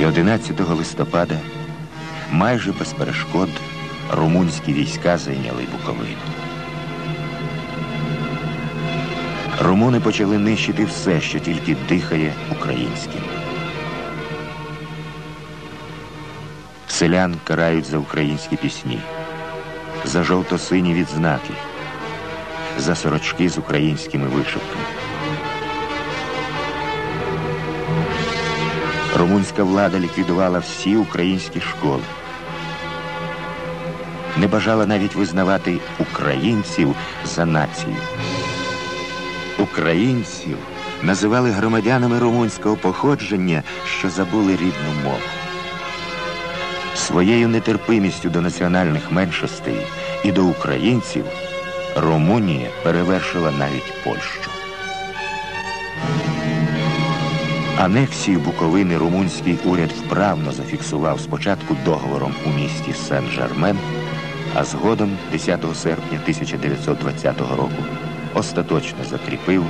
І 11 листопада майже без перешкод румунські війська зайняли Буковину. Румуни почали нищити все, що тільки дихає українським. Селян карають за українські пісні, за жовто-сині відзнаки, за сорочки з українськими вишивками. Румунська влада ліквідувала всі українські школи. Не бажала навіть визнавати українців за націю. Українців називали громадянами румунського походження, що забули рідну мову. Своєю нетерпимістю до національних меншостей і до українців Румунія перевершила навіть Польщу. Анексію Буковини румунський уряд вправно зафіксував спочатку договором у місті Сен-Жермен, а згодом 10 серпня 1920 року остаточно закріпив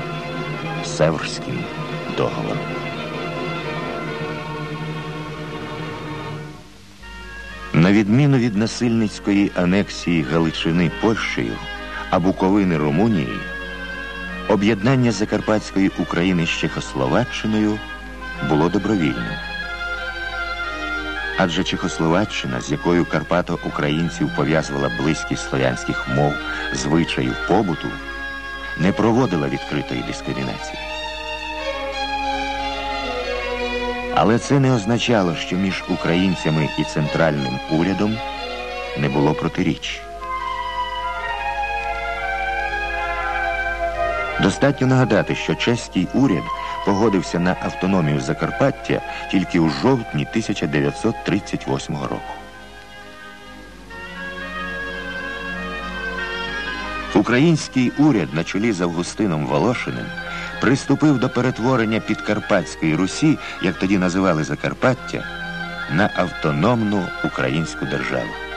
Северським договором. На відміну від насильницької анексії Галичини Польщею, а Буковини Румунією, об'єднання Закарпатської України з Чехословаччиною було добровільним. Адже Чехословаччина, з якою Карпато українців пов'язувала близькість слов'янських мов, звичаїв побуту, не проводила відкритої дискримінації. Але це не означало, що між українцями і центральним урядом не було протиріч. Достатньо нагадати, що чеський уряд погодився на автономію Закарпаття тільки у жовтні 1938 року. Український уряд на чолі з Августином Волошиним приступив до перетворення Підкарпатської Русі, як тоді називали Закарпаття, на автономну українську державу.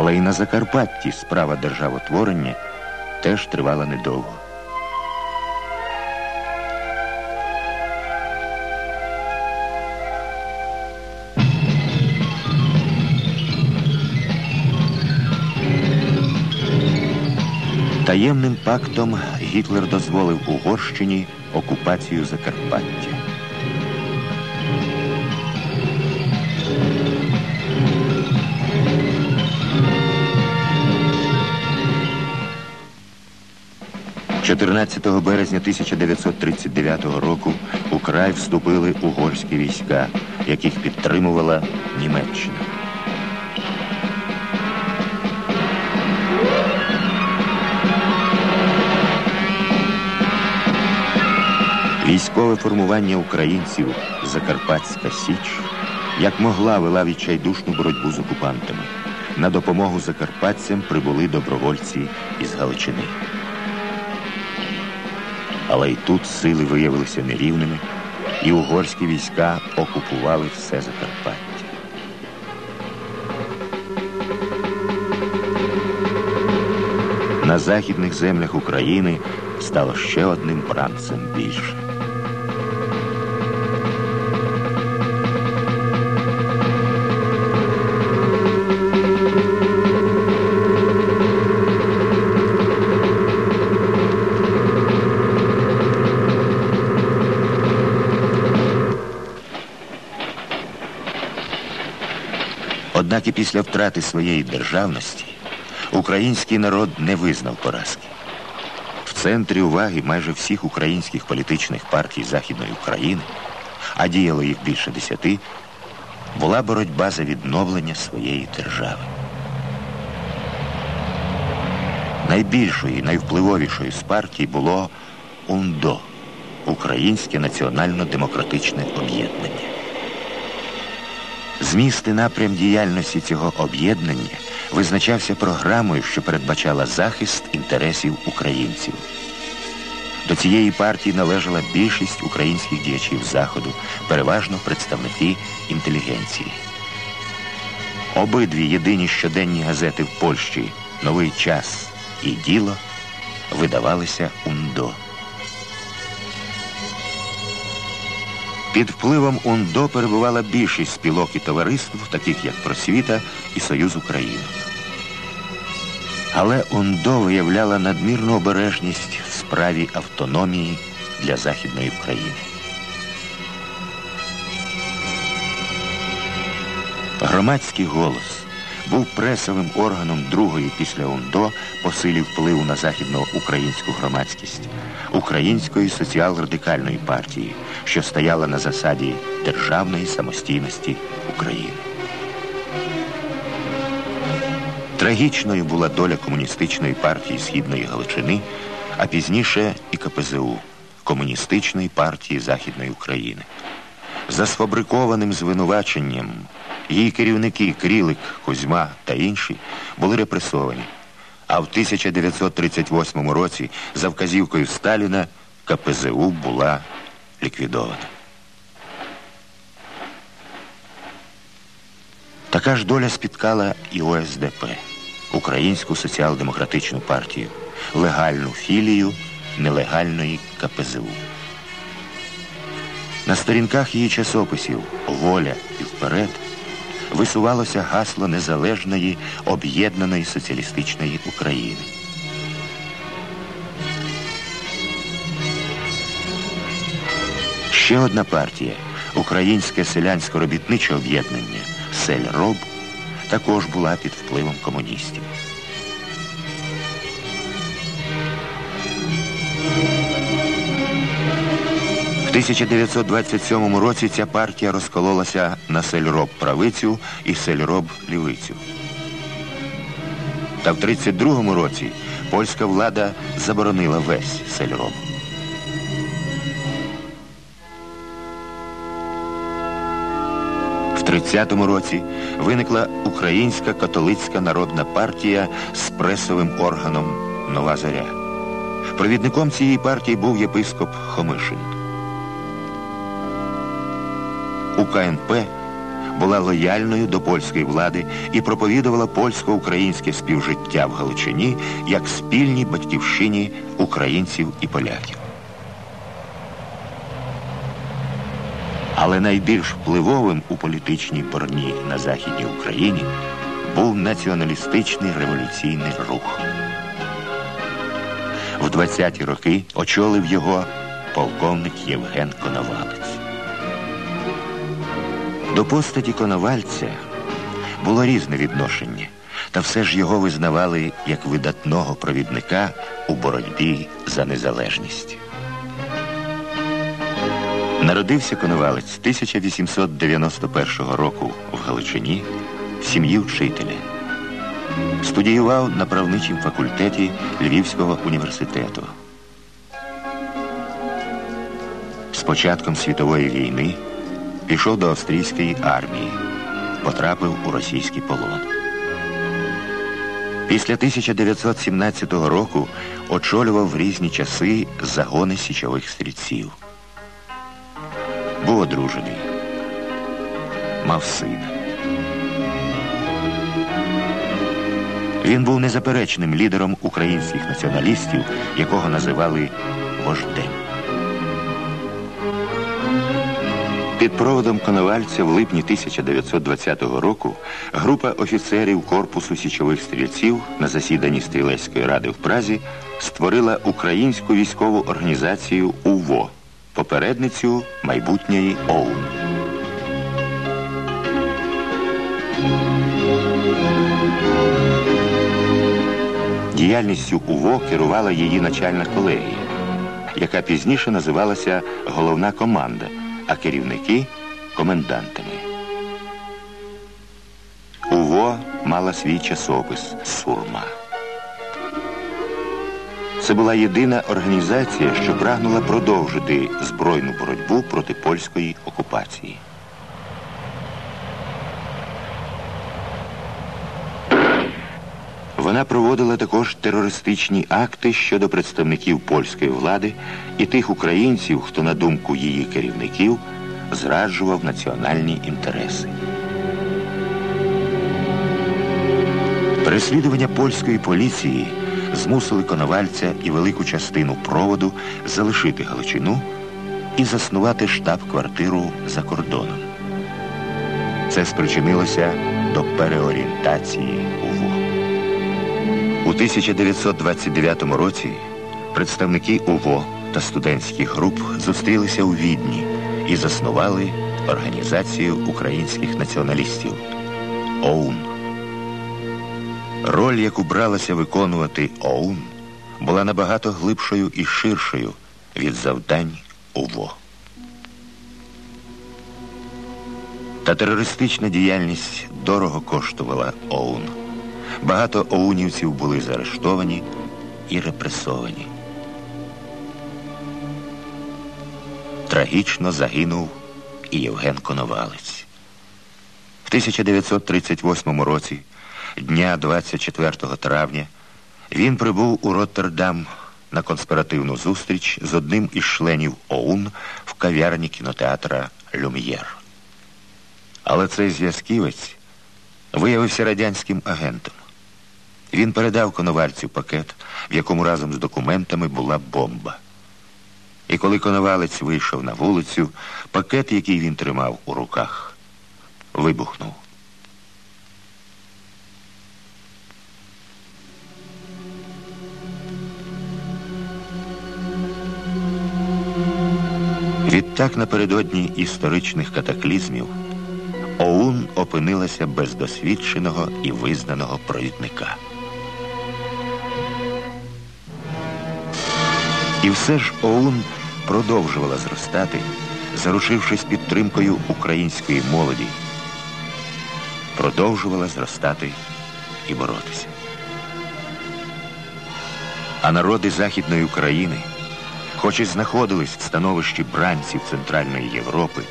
Але й на Закарпатті справа державотворення теж тривала недовго. Таємним пактом Гітлер дозволив Угорщині окупацію Закарпаття. – 14 березня 1939 року у край вступили угорські війська, яких підтримувала Німеччина. Військове формування українців Закарпатська Січ як могла вела відчайдушну боротьбу з окупантами. На допомогу закарпатцям прибули добровольці із Галичини. Але й тут сили виявилися нерівними, і угорські війська окупували все Закарпаття. На західних землях України стало ще одним бранцем більше. Однак і після втрати своєї державності український народ не визнав поразки. В центрі уваги майже всіх українських політичних партій Західної України, а діяло їх більше десяти, була боротьба за відновлення своєї держави. Найбільшою і найвпливовішою з партій було УНДО Українське національно-демократичне об'єднання. Зміст і напрям діяльності цього об'єднання визначався програмою, що передбачала захист інтересів українців. До цієї партії належала більшість українських діячів Заходу, переважно представники інтелігенції. Обидві єдині щоденні газети в Польщі Новий час і діло видавалися УНДО. Під впливом УНДО перебувала більшість спілок і товариств, таких як Просвіта і Союз України. Але УНДО виявляла надмірну обережність в справі автономії для Західної України. Громадський голос був пресовим органом другої після УНДО по силі впливу на західноукраїнську громадськість Української соціал-радикальної партії, що стояла на засаді державної самостійності України. Трагічною була доля комуністичної партії Східної Галичини, а пізніше і КПЗУ Комуністичної партії Західної України. За сфабрикованим звинуваченням її керівники Крілик, Кузьма та інші були репресовані. А в 1938 році за вказівкою Сталіна КПЗУ була ліквідована. Така ж доля спіткала і ОСДП, Українську соціал-демократичну партію, легальну філію нелегальної КПЗУ. На сторінках її часописів Воля і вперед висувалося гасло незалежної об'єднаної соціалістичної України. Ще одна партія Українське селянсько-робітниче об'єднання Сельроб також була під впливом комуністів. 1927 році ця партія розкололася на сельроб правицю і сельроб лівицю. Та в 1932 році польська влада заборонила весь сельроб. В 30-му році виникла Українська католицька народна партія з пресовим органом Нова Заря. Провідником цієї партії був єпископ Хомишин. УКНП була лояльною до польської влади і проповідувала польсько-українське співжиття в Галичині як спільній батьківщині українців і поляків. Але найбільш впливовим у політичній борні на Західній Україні був націоналістичний революційний рух. В 20-ті роки очолив його полковник Євген Коновалець. До постаті Коновальця було різне відношення, та все ж його визнавали як видатного провідника у боротьбі за незалежність. Народився Коновалець 1891 року в Галичині в сім'ї вчителя. Студіював на правничому факультеті Львівського університету. З початком світової війни пішов до австрійської армії, потрапив у російський полон. Після 1917 року очолював в різні часи загони січових стрільців. Був одружений, мав сина. Він був незаперечним лідером українських націоналістів, якого називали вождем. Під проводом Коновальця в липні 1920 року група офіцерів Корпусу січових стрільців на засіданні Стрілецької ради в Празі створила українську військову організацію УВО, попередницю майбутньої ОУН. Діяльністю УВО керувала її начальна колегія, яка пізніше називалася Головна команда а керівники комендантами. УВО мала свій часопис Сурма. Це була єдина організація, що прагнула продовжити збройну боротьбу проти польської окупації. Вона проводила також терористичні акти щодо представників польської влади і тих українців, хто, на думку її керівників, зраджував національні інтереси. Переслідування польської поліції змусили Коновальця і велику частину проводу залишити Галичину і заснувати штаб-квартиру за кордоном. Це спричинилося до переорієнтації. У 1929 році представники УВО та студентських груп зустрілися у Відні і заснували Організацію українських націоналістів ОУН. Роль, яку бралася виконувати ОУН, була набагато глибшою і ширшою від завдань УВО. Та терористична діяльність дорого коштувала ОУН. Багато оунівців були заарештовані і репресовані. Трагічно загинув і Євген Коновалець. В 1938 році, дня 24 травня, він прибув у Роттердам на конспіративну зустріч з одним із членів ОУН в кав'ярні кінотеатра Люм'єр. Але цей зв'язківець виявився радянським агентом. Він передав коновальцю пакет, в якому разом з документами була бомба. І коли коновалець вийшов на вулицю, пакет, який він тримав у руках, вибухнув. Відтак напередодні історичних катаклізмів ОУН опинилася без досвідченого і визнаного провідника. І все ж ОУН продовжувала зростати, заручившись підтримкою української молоді, продовжувала зростати і боротися. А народи Західної України, хоч і знаходились в становищі бранців Центральної Європи,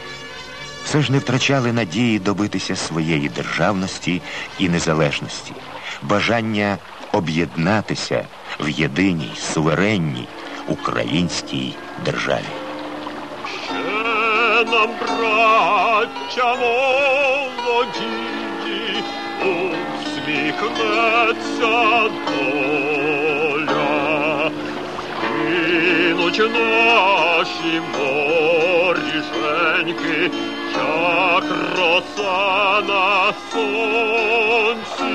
все ж не втрачали надії добитися своєї державності і незалежності, бажання об'єднатися в єдиній, суверенній українській державі. Ще нам, браття молоді, усміхнеться доля, кинуть наші моріженьки, як роса на сонці,